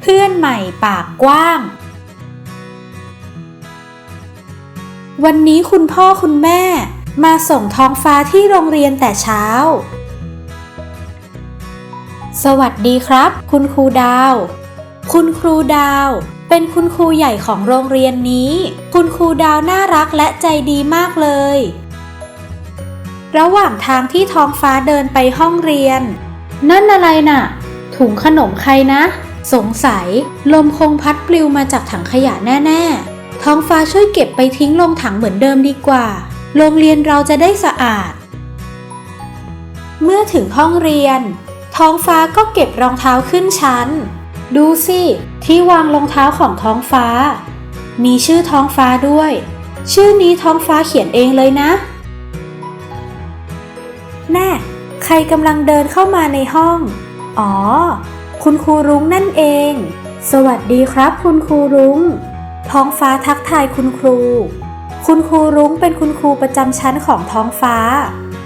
เพื่อนใหม่ปากกว้าง วันนี้คุณพ่อคุณแม่ มาส่งท้องฟ้าที่โรงเรียนแต่เช้า สวัสดีครับ คุณครูดาว คุณครูดาว เป็นคุณครูใหญ่ของโรงเรียนนี้ คุณครูดาวน่ารักและใจดีมากเลย ระหว่างทางที่ท้องฟ้าเดินไปห้องเรียน นั่นอะไรน่ะ ถุงขนมใครนะ สงสัย ลมคงพัดปลิวมาจากถังขยะแน่ๆ ท้องฟ้าช่วยเก็บไปทิ้งลงถังเหมือนเดิมดีกว่า โรงเรียนเราจะได้สะอาด เมื่อถึงห้องเรียน ท้องฟ้าก็เก็บรองเท้าขึ้นชั้น ดูสิ ที่วางรองเท้าของท้องฟ้า มีชื่อท้องฟ้าด้วย ชื่อนี้ท้องฟ้าเขียนเองเลยนะ แน่ ใครกำลังเดินเข้ามาในห้อง อ๋อ คุณครูรุ้งนั่นเอง สวัสดีครับ คุณครูรุ้ง ท้องฟ้าทักทายคุณครู คุณครูรุ้งเป็นคุณครูประจำชั้นของท้องฟ้า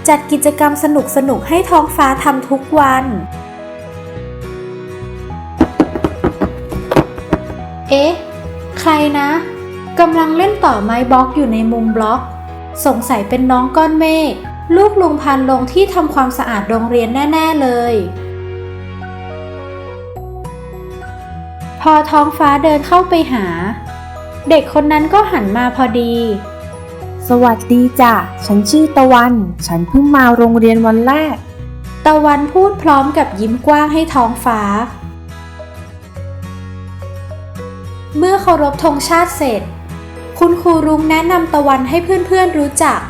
จัดกิจกรรมสนุกๆให้ท้องฟ้าทำทุกวัน เอ๊ะ ใครนะกำลังเล่นต่อไม้บล็อกอยู่ในมุมบล็อก สงสัยเป็นน้องก้อนเมฆลูกลุงพันลงที่ทำความสะอาดโรงเรียนแน่ ๆ เลย พอท้องฟ้าเดินเข้าไปหา เด็กคนนั้นก็หันมาพอดี สวัสดีจ้ะ ฉันชื่อตะวัน ฉันเพิ่งมาโรงเรียนวันแรก ตะวันพูดพร้อมกับยิ้มกว้างให้ท้องฟ้า เมื่อเคารพธงชาติเสร็จ คุณครูรุ้งแนะนำตะวันให้เพื่อนๆรู้จัก